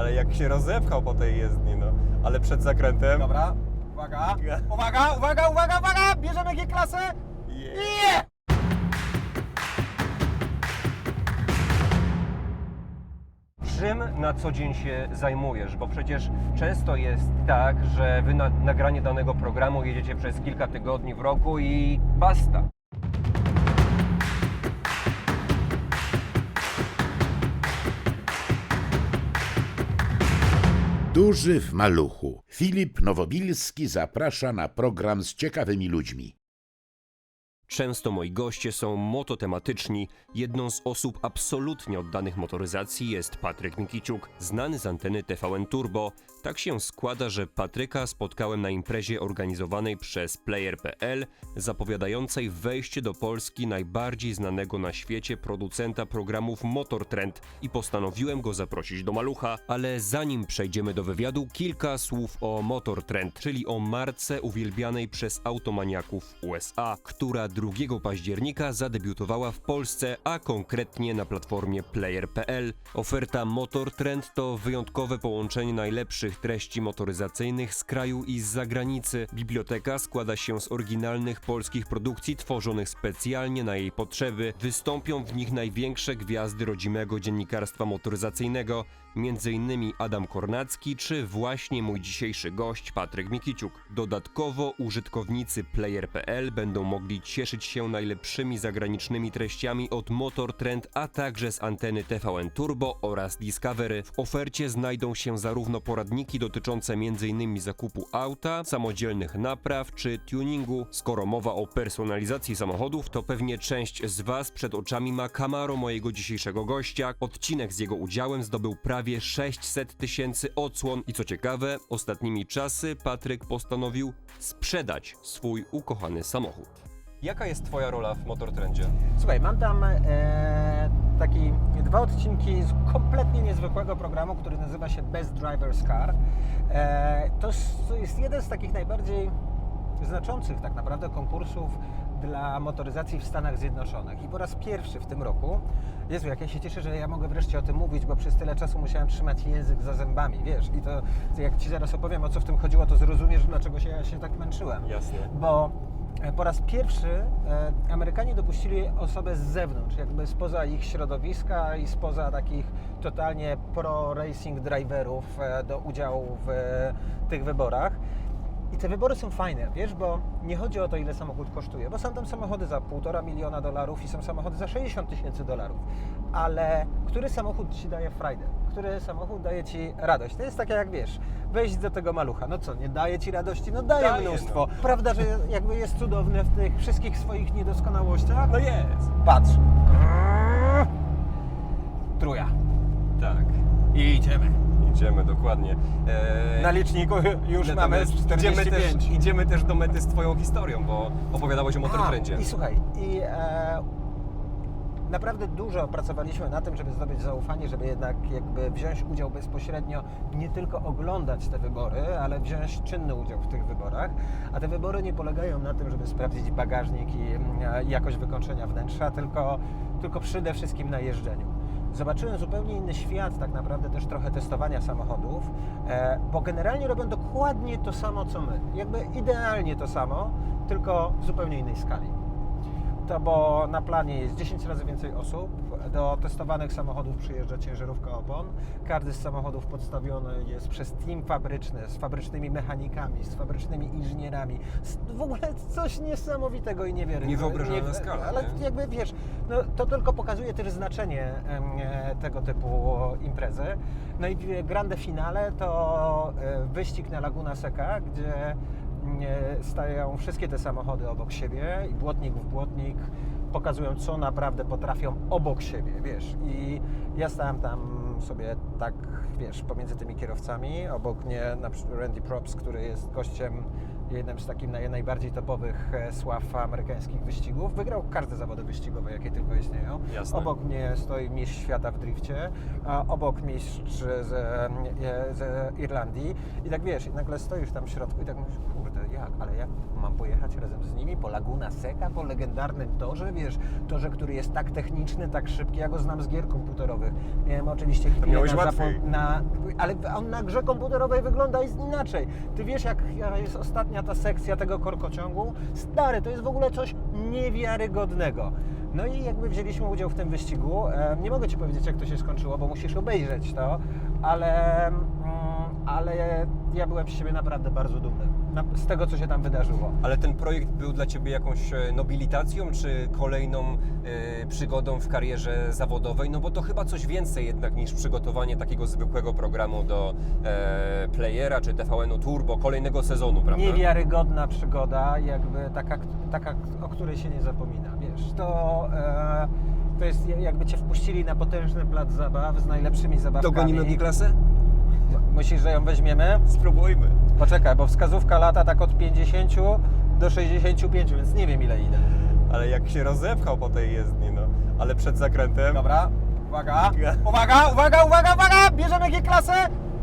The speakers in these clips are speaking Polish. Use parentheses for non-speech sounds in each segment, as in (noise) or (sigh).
Ale jak się rozepchał po tej jezdni, no. Ale przed zakrętem... Dobra, uwaga, (laughs) uwaga, uwaga, uwaga, uwaga! Bierzemy G-klasę! Je- Nie! Czym na co dzień się zajmujesz? Bo przecież często jest tak, że wy na nagranie danego programu jedziecie przez kilka tygodni w roku i basta. Duży w maluchu. Filip Nowobilski zaprasza na program z ciekawymi ludźmi. Często moi goście są mototematyczni. Jedną z osób absolutnie oddanych motoryzacji jest Patryk Mikiciuk, znany z anteny TVN Turbo. Tak się składa, że Patryka spotkałem na imprezie organizowanej przez Player.pl, zapowiadającej wejście do Polski najbardziej znanego na świecie producenta programów Motor Trend i postanowiłem go zaprosić do malucha, ale zanim przejdziemy do wywiadu, kilka słów o Motor Trend, czyli o marce uwielbianej przez automaniaków USA, która 2 października zadebiutowała w Polsce, a konkretnie na platformie Player.pl. Oferta Motor Trend to wyjątkowe połączenie najlepszych treści motoryzacyjnych z kraju i z zagranicy. Biblioteka składa się z oryginalnych polskich produkcji tworzonych specjalnie na jej potrzeby. Wystąpią w nich największe gwiazdy rodzimego dziennikarstwa motoryzacyjnego, m.in. Adam Kornacki czy właśnie mój dzisiejszy gość Patryk Mikiciuk. Dodatkowo użytkownicy Player.pl będą mogli cieszyć się najlepszymi zagranicznymi treściami od Motor Trend, a także z anteny TVN Turbo oraz Discovery. W ofercie znajdą się zarówno poradniki dotyczące m.in. zakupu auta, samodzielnych napraw czy tuningu. Skoro mowa o personalizacji samochodów, to pewnie część z Was przed oczami ma Camaro mojego dzisiejszego gościa. Odcinek z jego udziałem zdobył prawie 600 tysięcy odsłon i co ciekawe, ostatnimi czasy Patryk postanowił sprzedać swój ukochany samochód. Jaka jest twoja rola w Motortrendzie? Słuchaj, mam tam e, taki dwa odcinki z kompletnie niezwykłego programu, który nazywa się Best Driver's Car. E, to jest jeden z takich najbardziej znaczących tak naprawdę konkursów dla motoryzacji w Stanach Zjednoczonych. I po raz pierwszy w tym roku, Jezu, jak ja się cieszę, że ja mogę wreszcie o tym mówić, bo przez tyle czasu musiałem trzymać język za zębami, wiesz, i to jak Ci zaraz opowiem, o co w tym chodziło, to zrozumiesz, dlaczego się, ja się tak męczyłem Jasne. bo e, po raz pierwszy e, Amerykanie dopuścili osobę z zewnątrz, jakby spoza ich środowiska i spoza takich totalnie pro-racing driverów e, do udziału w tych wyborach. I te wybory są fajne, wiesz, bo nie chodzi o to, ile samochód kosztuje, bo są tam samochody za 1,5 miliona dolarów i są samochody za 60 tysięcy dolarów. Ale który samochód Ci daje frajdę? Który samochód daje Ci radość? To jest takie jak, wiesz, wejść do tego malucha. No co, nie daje Ci radości? No daje, Daje, mnóstwo. Prawda, że jakby jest cudowny w tych wszystkich swoich niedoskonałościach? No jest. Patrz. Truja. Tak. I idziemy. Idziemy, dokładnie. Eee, Na liczniku (laughs) już mamy natomiast 45. Idziemy też, idziemy też do mety z twoją historią, bo opowiadałeś o Motortrendzie. I słuchaj, i e, naprawdę dużo pracowaliśmy na tym, żeby zdobyć zaufanie, żeby jednak jakby wziąć udział bezpośrednio, nie tylko oglądać te wybory, ale wziąć czynny udział w tych wyborach. A te wybory nie polegają na tym, żeby sprawdzić bagażnik i mm, jakość wykończenia wnętrza, tylko, tylko przede wszystkim na jeżdżeniu. Zobaczyłem zupełnie inny świat, tak naprawdę też trochę testowania samochodów, e, bo generalnie robią dokładnie to samo co my. Jakby idealnie to samo, tylko w zupełnie innej skali to bo na planie jest 10 razy więcej osób. Do testowanych samochodów przyjeżdża ciężarówka opon. Każdy z samochodów podstawiony jest przez team fabryczny, z fabrycznymi mechanikami, z fabrycznymi inżynierami. W ogóle coś niesamowitego i niewiarygodnego. Niewyobrażalna skala, Ale nie? jakby wiesz, no, to tylko pokazuje też znaczenie e, tego typu imprezy. No i grande finale to e, wyścig na Laguna Seca, gdzie nie stają wszystkie te samochody obok siebie i błotnik w błotnik pokazują, co naprawdę potrafią obok siebie, wiesz. I ja stałem tam sobie tak, wiesz, pomiędzy tymi kierowcami, obok mnie na przykład Randy Props, który jest gościem jednym z takich naj, najbardziej topowych e, sław amerykańskich wyścigów. Wygrał każde zawody wyścigowe, jakie tylko istnieją. Jasne. Obok mnie stoi mistrz świata w drifcie, a obok mistrz z, e, z Irlandii. I tak wiesz, i nagle stoisz tam w środku i tak myślisz, kurde, jak, ale jak mam pojechać razem z nimi po Laguna Seca, po legendarnym torze, wiesz, torze, który jest tak techniczny, tak szybki, ja go znam z gier komputerowych. Miałem oczywiście chwilę miałeś na, łatwiej. na, ale on na grze komputerowej wygląda inaczej. Ty wiesz, jak jest ostatnia ta sekcja tego korkociągu? Stary, to jest w ogóle coś niewiarygodnego. No i jakby wzięliśmy udział w tym wyścigu. Nie mogę Ci powiedzieć, jak to się skończyło, bo musisz obejrzeć to, ale, mm, ale ja byłem z siebie naprawdę bardzo dumny z tego, co się tam wydarzyło. Ale ten projekt był dla Ciebie jakąś e, nobilitacją, czy kolejną e, przygodą w karierze zawodowej? No bo to chyba coś więcej jednak niż przygotowanie takiego zwykłego programu do e, Playera czy TVN-u Turbo, kolejnego sezonu, prawda? Niewiarygodna przygoda, jakby taka, taka, o której się nie zapomina. Wiesz, to, e, to jest jakby cię wpuścili na potężny plac zabaw z najlepszymi zabawkami. Dogonimy G-klasę? M- Myślisz, że ją weźmiemy? Spróbujmy. Poczekaj, bo wskazówka lata tak od 50 do 65, więc nie wiem ile idę. Ale jak się rozepchał po tej jezdni, no. Ale przed zakrętem... Dobra, uwaga, uwaga, uwaga, uwaga, uwaga, bierzemy G-klasę?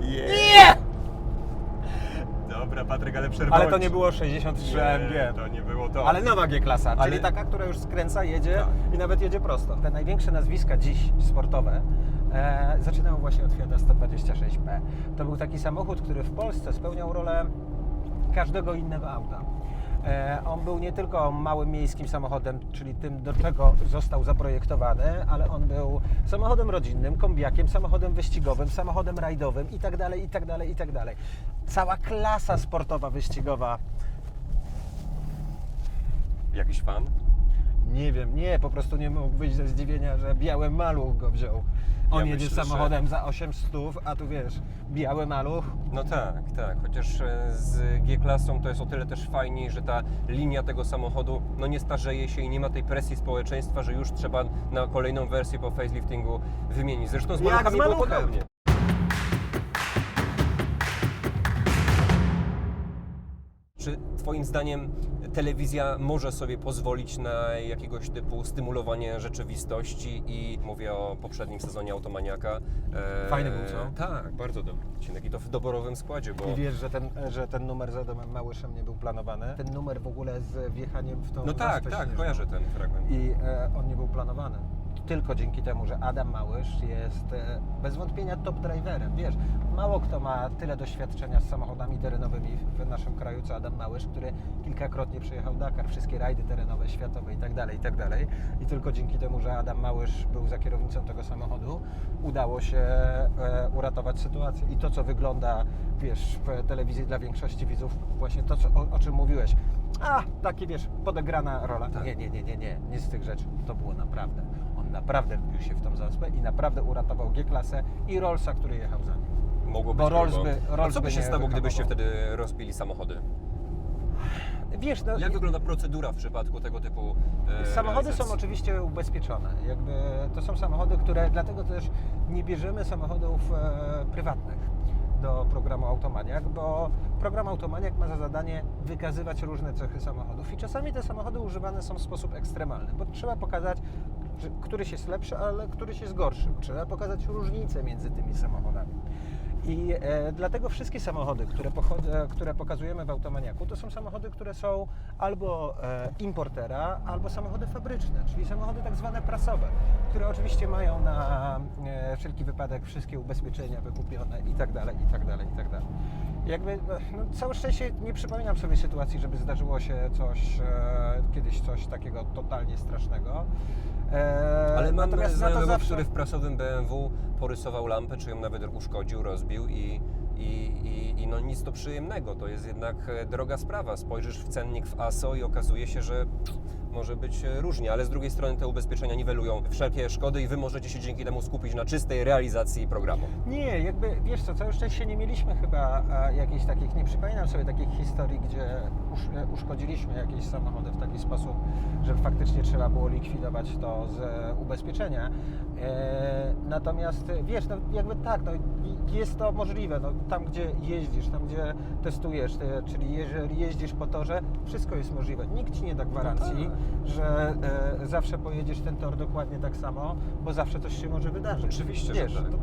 Yeah. Nie! Dobra, Patryk, ale przerwałeś. Ale to nie było 63 Nie, AMG. to nie było to. Ale nowa G-klasa, Ale- czyli taka, która już skręca, jedzie Tak. i nawet jedzie prosto. Te największe nazwiska dziś sportowe e, zaczynają właśnie od Fiata 126P. To był taki samochód, który w Polsce spełniał rolę każdego innego auta. E, On był nie tylko małym miejskim samochodem, czyli tym, do czego został zaprojektowany, ale on był samochodem rodzinnym, kombiakiem, samochodem wyścigowym, samochodem rajdowym i tak dalej, i tak dalej, i tak dalej. Cała klasa sportowa wyścigowa Jakiś fan? Nie wiem, nie, po prostu nie mógł wyjść ze zdziwienia, że biały maluch go wziął. On Ja jedzie myślę, że- samochodem za 800, a tu wiesz, biały maluch. No tak, tak. Chociaż e, z G-klasą to jest o tyle też fajniej, że ta linia tego samochodu no nie starzeje się i nie ma tej presji społeczeństwa, że już trzeba na kolejną wersję po faceliftingu wymienić. Zresztą z maluchami było podobnie. Czy Twoim zdaniem telewizja może sobie pozwolić na jakiegoś typu stymulowanie rzeczywistości i mówię o poprzednim sezonie Automaniaka. E, Fajny był, co? Tak, bardzo dobry odcinek i to w doborowym składzie, bo... I wiesz, że ten, że ten numer z Adamem Małyszem nie był planowany. Ten numer w ogóle z wjechaniem w tą No tak, tak, śnieżną. kojarzę ten fragment. I e, on nie był planowany. Tylko dzięki temu, że Adam Małysz jest e, bez wątpienia top driverem. Wiesz, mało kto ma tyle doświadczenia z samochodami terenowymi w naszym kraju, co Adam Małysz, który kilkakrotnie przejechał Dakar, wszystkie rajdy terenowe, światowe i tak dalej, i tak dalej. I tylko dzięki temu, że Adam Małysz był za kierownicą tego samochodu, udało się e, uratować sytuację. I to, co wygląda, wiesz, w telewizji dla większości widzów, właśnie to, co, o, o czym mówiłeś, a, takie wiesz, podegrana rola. Tak. Nie, nie, nie, nie, nie, nie z tych rzeczy. To było naprawdę. Naprawdę wbił się w tą zaspę i naprawdę uratował G-klasę i Rollsa, który jechał za nim. Mogło Bo być Rolls grubo. by- A Rolls co by by się nie stało, gdybyście wyhamował. wtedy rozbili samochody? Wiesz, no, Jak wygląda procedura w przypadku tego typu e, Samochody są realizacji? oczywiście ubezpieczone. Jakby to są samochody, które dlatego też nie bierzemy samochodów e, prywatnych do programu Automaniak, bo program Automaniak ma za zadanie wykazywać różne cechy samochodów i czasami te samochody używane są w sposób ekstremalny, bo trzeba pokazać, któryś jest lepszy, ale któryś jest gorszy. Trzeba pokazać różnicę między tymi samochodami. I e, dlatego wszystkie samochody, które, pochod- które pokazujemy w Automaniaku, to są samochody, które są albo e, importera, albo samochody fabryczne, czyli samochody tak zwane prasowe, które oczywiście mają na e, wszelki wypadek wszystkie ubezpieczenia wykupione i tak dalej, i tak dalej, i tak dalej. Jakby, e, no, całe szczęście nie przypominam sobie sytuacji, żeby zdarzyło się coś, e, kiedyś coś takiego totalnie strasznego. E, Ale mam natomiast znajomego, zawsze- który w prasowym BMW porysował lampę, czy ją nawet uszkodził, rozbił i, i, i, i no nic to przyjemnego. To jest jednak e, droga sprawa. Spojrzysz w cennik w ASO i okazuje się, że może być e, różnie, ale z drugiej strony te ubezpieczenia niwelują wszelkie szkody i Wy możecie się dzięki temu skupić na czystej realizacji programu. Nie, jakby wiesz co, całe szczęście nie mieliśmy chyba jakichś takich, nie przypominam sobie takich historii, gdzie usz, e, uszkodziliśmy jakieś samochody w taki sposób, że faktycznie trzeba było likwidować to z e, ubezpieczenia. E, natomiast wiesz, no jakby tak, no, jest to możliwe, no, tam gdzie jeździsz, tam gdzie testujesz, czyli jeżeli jeździsz po torze, wszystko jest możliwe. Nikt ci nie da gwarancji, że e, zawsze pojedziesz ten tor dokładnie tak samo, bo zawsze coś się może wydarzyć. Oczywiście, wiesz, że tak. to-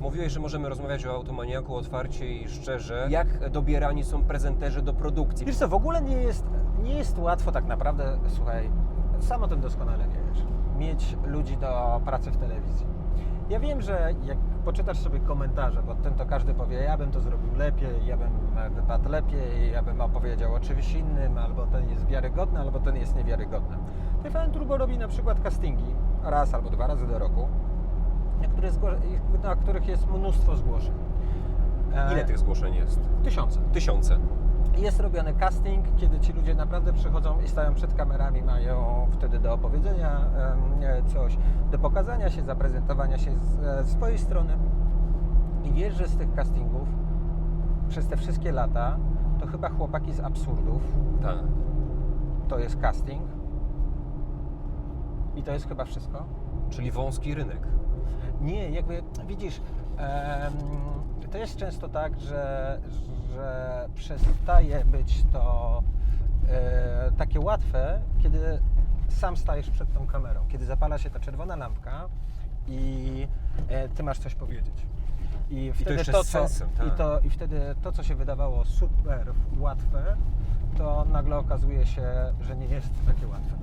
Mówiłeś, że możemy rozmawiać o automaniaku otwarcie i szczerze. Jak dobierani są prezenterzy do produkcji? Wiesz co, w ogóle nie jest, nie jest łatwo tak naprawdę, słuchaj, sam o tym doskonale wiesz, mieć ludzi do pracy w telewizji. Ja wiem, że jak poczytasz sobie komentarze, bo ten to każdy powie, ja bym to zrobił lepiej, ja bym e, wypadł lepiej, ja bym opowiedział o czymś innym, albo ten jest wiarygodny, albo ten jest niewiarygodny. TVN Turbo robi na przykład castingi raz albo dwa razy do roku, na, których jest mnóstwo zgłoszeń. E, Ile tych zgłoszeń jest? Tysiące. Tysiące. Jest robiony casting, kiedy ci ludzie naprawdę przychodzą i stają przed kamerami, mają wtedy do opowiedzenia em, coś, do pokazania się, zaprezentowania się z e, swojej strony. I wiesz, że z tych castingów przez te wszystkie lata to chyba chłopaki z absurdów Tak. to jest casting. I to jest chyba wszystko. Czyli wąski rynek. Nie, jakby widzisz, em, to jest często tak, że, że przestaje być to e, takie łatwe, kiedy sam stajesz przed tą kamerą, kiedy zapala się ta czerwona lampka i e, ty masz coś powiedzieć. I wtedy jeszcze to, z co, sensem, tak. i, to, I wtedy to, co się wydawało super łatwe, to nagle okazuje się, że nie jest takie łatwe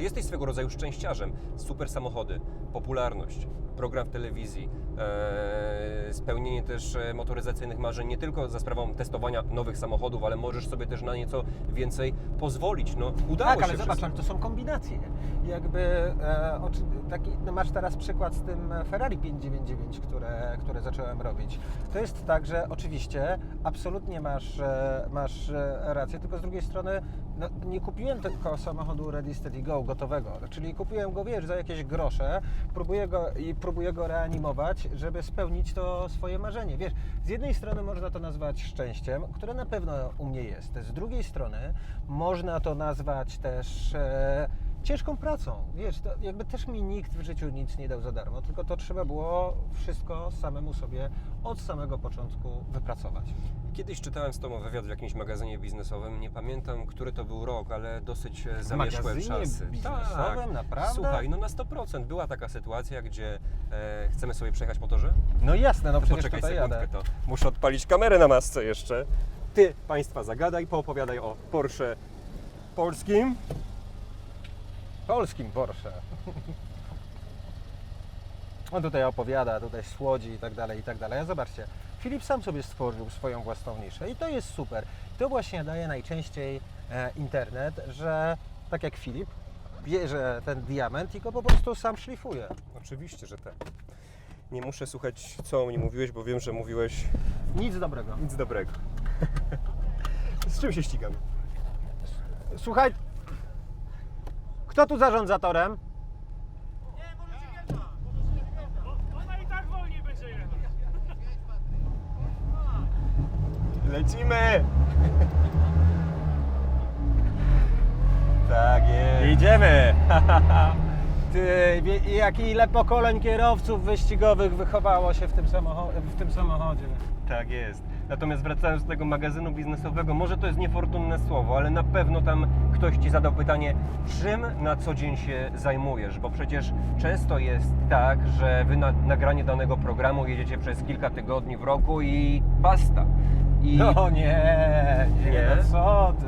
Ty jesteś swego rodzaju szczęściarzem. Super samochody, popularność, program w telewizji, e, spełnienie też e, motoryzacyjnych marzeń, nie tylko za sprawą testowania nowych samochodów, ale możesz sobie też na nieco więcej pozwolić. No, udało tak, się ale zobacz, ale to są kombinacje. Jakby e, oczy- taki, no masz teraz przykład z tym Ferrari 599, które, które zacząłem robić. To jest tak, że oczywiście absolutnie masz, e, masz rację, tylko z drugiej strony no, nie kupiłem tylko samochodu Ready Steady Go gotowego, czyli kupiłem go, wiesz, za jakieś grosze, próbuję go i próbuję go reanimować, żeby spełnić to swoje marzenie. Wiesz, z jednej strony można to nazwać szczęściem, które na pewno u mnie jest. Z drugiej strony można to nazwać też e, ciężką pracą. Wiesz, to jakby też mi nikt w życiu nic nie dał za darmo, tylko to trzeba było wszystko samemu sobie od samego początku wypracować. Kiedyś czytałem z Tobą wywiad w jakimś magazynie biznesowym, nie pamiętam, który to był rok, ale dosyć e, magazynie czasy. biznesowym? Naprawdę? Słuchaj, no na 100% była taka sytuacja, gdzie e, chcemy sobie przejechać po torze. No jasne, no przecież Poczekaj tutaj sekundkę, jadę. to muszę odpalić kamerę na masce jeszcze. Ty, Państwa, zagadaj, poopowiadaj o Porsche polskim. Polskim Porsche. (laughs) On tutaj opowiada, tutaj słodzi i tak dalej, i tak dalej. A zobaczcie, Filip sam sobie stworzył swoją własną niszę i to jest super. To właśnie daje najczęściej e, internet, że tak jak Filip, bierze ten diament i go po prostu sam szlifuje. Oczywiście, że tak. Nie muszę słuchać, co o mnie mówiłeś, bo wiem, że mówiłeś Nic dobrego. nic dobrego. (laughs) Z czym się ścigam? Słuchaj, kto tu zarządza torem? Ona i tak wolniej będzie jechać. Lecimy! tak jest. Idziemy! (laughs) Ty, wie- jak ile pokoleń kierowców wyścigowych wychowało się w tym, samocho- w tym samochodzie. Tak jest. Natomiast wracając do tego magazynu biznesowego, może to jest niefortunne słowo, ale na pewno tam ktoś Ci zadał pytanie, czym na co dzień się zajmujesz, bo przecież często jest tak, że Wy na nagranie danego programu jedziecie przez kilka tygodni w roku i basta. I No nie, nie, Nie? no co ty.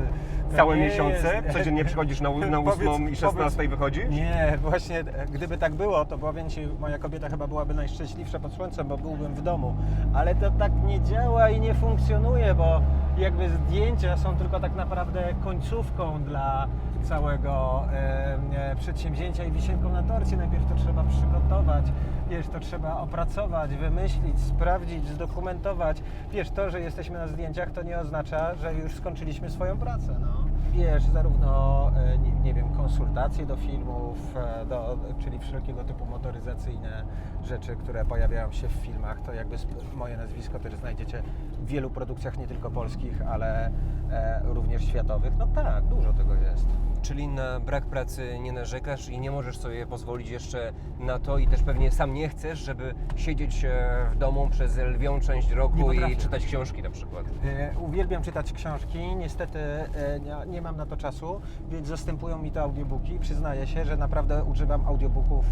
Całe nie miesiące jest- codziennie przychodzisz na, na Powiedz- 8 i 16 wychodzisz? Nie, właśnie e, gdyby tak było, to powiem Ci, moja kobieta chyba byłaby najszczęśliwsza pod słońcem, bo byłbym w domu. Ale to tak nie działa i nie funkcjonuje, bo jakby zdjęcia są tylko tak naprawdę końcówką dla, całego e, e, przedsięwzięcia i wisienką na torcie. Najpierw to trzeba przygotować, wiesz, to trzeba opracować, wymyślić, sprawdzić, zdokumentować. Wiesz, to, że jesteśmy na zdjęciach, to nie oznacza, że już skończyliśmy swoją pracę, no. Wiesz, zarówno, e, nie, nie wiem, konsultacje do filmów, e, do, czyli wszelkiego typu motoryzacyjne rzeczy, które pojawiają się w filmach, to jakby moje nazwisko też znajdziecie w wielu produkcjach, nie tylko polskich, ale e, również światowych. No tak, dużo tego jest. Czyli na brak pracy nie narzekasz i nie możesz sobie pozwolić jeszcze na to i też pewnie sam nie chcesz, żeby siedzieć e, w domu przez lwią część roku i czytać książki na przykład. E, Uwielbiam czytać książki, niestety e, nie, nie mam na to czasu, więc zastępują mi to audiobooki. Przyznaję się, że naprawdę używam audiobooków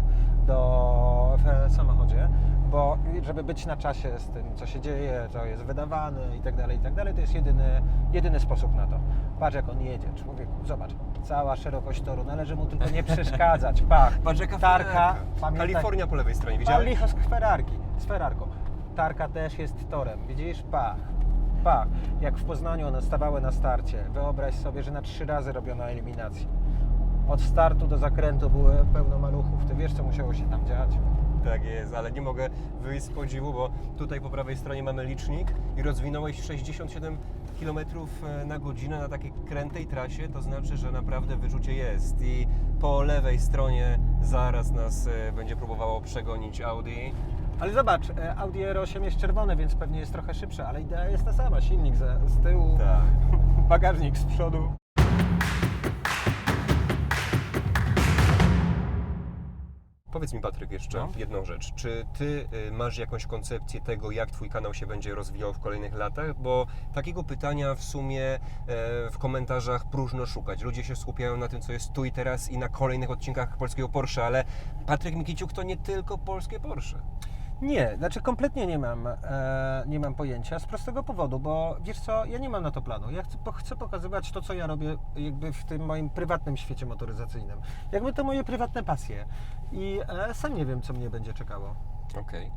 do, w samochodzie, bo żeby być na czasie z tym, co się dzieje, co jest wydawane i tak dalej, i tak dalej, to jest jedyny, jedyny sposób na to. Patrz jak on jedzie, człowieku, zobacz, cała szerokość toru, należy mu tylko nie przeszkadzać, pach, (laughs) Patrz jaka tarka, pamiętaj, Kalifornia po lewej stronie, a widziałeś? licho z ferarki, z ferarką. Tarka też jest torem, widzisz? Pach, pach. Jak w Poznaniu one stawały na starcie. Wyobraź sobie, że na trzy razy robiono eliminację. Od startu do zakrętu były pełno maluchów. Ty wiesz, co musiało się tam dziać? Tak jest, ale nie mogę wyjść z podziwu, bo tutaj po prawej stronie mamy licznik i rozwinąłeś 67 km na godzinę na takiej krętej trasie, to znaczy, że naprawdę wyczucie jest i po lewej stronie zaraz nas e, będzie próbowało przegonić Audi. Ale zobacz, e, Audi R8 jest czerwone, więc pewnie jest trochę szybsze, ale idea jest ta sama. Silnik za, z tyłu, Tak. (laughs) bagażnik z przodu. Powiedz mi Patryk jeszcze No. jedną rzecz. Czy ty y, masz jakąś koncepcję tego, jak twój kanał się będzie rozwijał w kolejnych latach? Bo takiego pytania w sumie e, w komentarzach próżno szukać. Ludzie się skupiają na tym, co jest tu i teraz i na kolejnych odcinkach polskiego Porsche, ale Patryk Mikiciuk to nie tylko polskie Porsche. Nie, znaczy kompletnie nie mam, e, nie mam pojęcia z prostego powodu, bo wiesz co, ja nie mam na to planu. Ja chcę, po- chcę pokazywać to, co ja robię jakby w tym moim prywatnym świecie motoryzacyjnym. Jakby to moje prywatne pasje. I e, sam nie wiem, co mnie będzie czekało. Okej.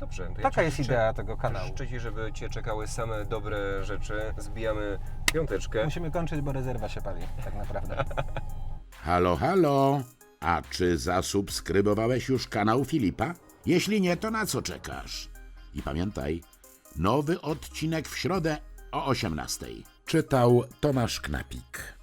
Dobrze. to ja Taka ci jest życzę- idea tego kanału. Życzę Ci, żeby Cię czekały same dobre rzeczy. Zbijamy piąteczkę. Musimy kończyć, bo rezerwa się pali, tak naprawdę. (laughs) Halo, halo. A czy zasubskrybowałeś już kanał Filipa? Jeśli nie, to na co czekasz? I pamiętaj, nowy odcinek w środę o 18:00. Czytał Tomasz Knapik.